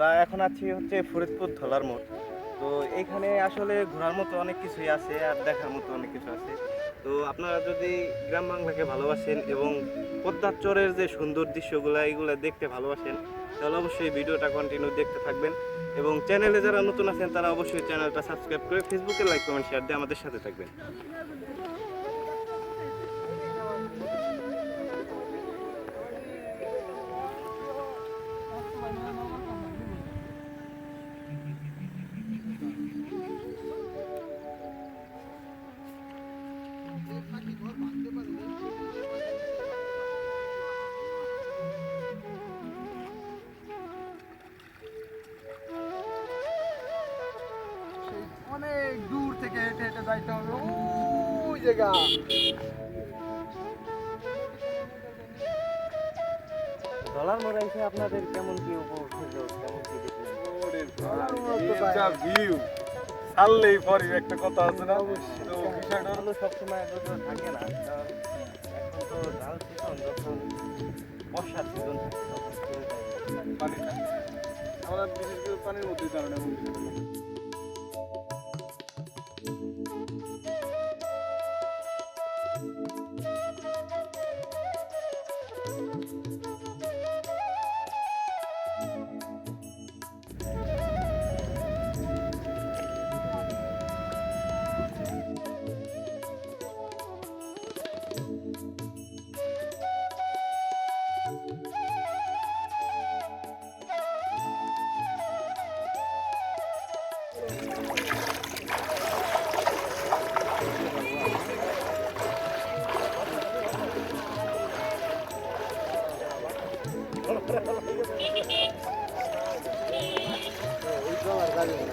আমরা এখন আছি হচ্ছে ফরিদপুর ধলার মোড়। তো এইখানে আসলে ঘোরার মতো অনেক কিছুই আছে আর দেখার মতো অনেক কিছু আছে। তো আপনারা যদি গ্রাম বাংলাকে ভালোবাসেন এবং পদ্মার চরের যে সুন্দর দৃশ্যগুলো এইগুলো দেখতে ভালোবাসেন, তাহলে অবশ্যই ভিডিওটা কন্টিনিউ দেখতে থাকবেন। এবং চ্যানেলে যারা নতুন আছেন, তারা অবশ্যই চ্যানেলটা সাবস্ক্রাইব করে ফেসবুকে লাইক কমেন্ট শেয়ার দিয়ে আমাদের সাথে থাকবেন। অনেক দূর থেকে হেঁটে হেঁটে যাইতে হবে। ওই জায়গা। ধলার মোড়ে এসে আপনাদের কেমন কি উপভোগ হলো? কেমন কি ভিউ ছাড়লেই পরে একটা কথা আছে না? তো বিষয়টা ভালো সবসময় যদিও থাকে না। এখন তো ঢাল সিজন যখন বর্ষার সিজন থাকে তখন পানি থাকে আমরা বিশেষ করে পানির মধ্যেই কারণে ওই তো 가지고.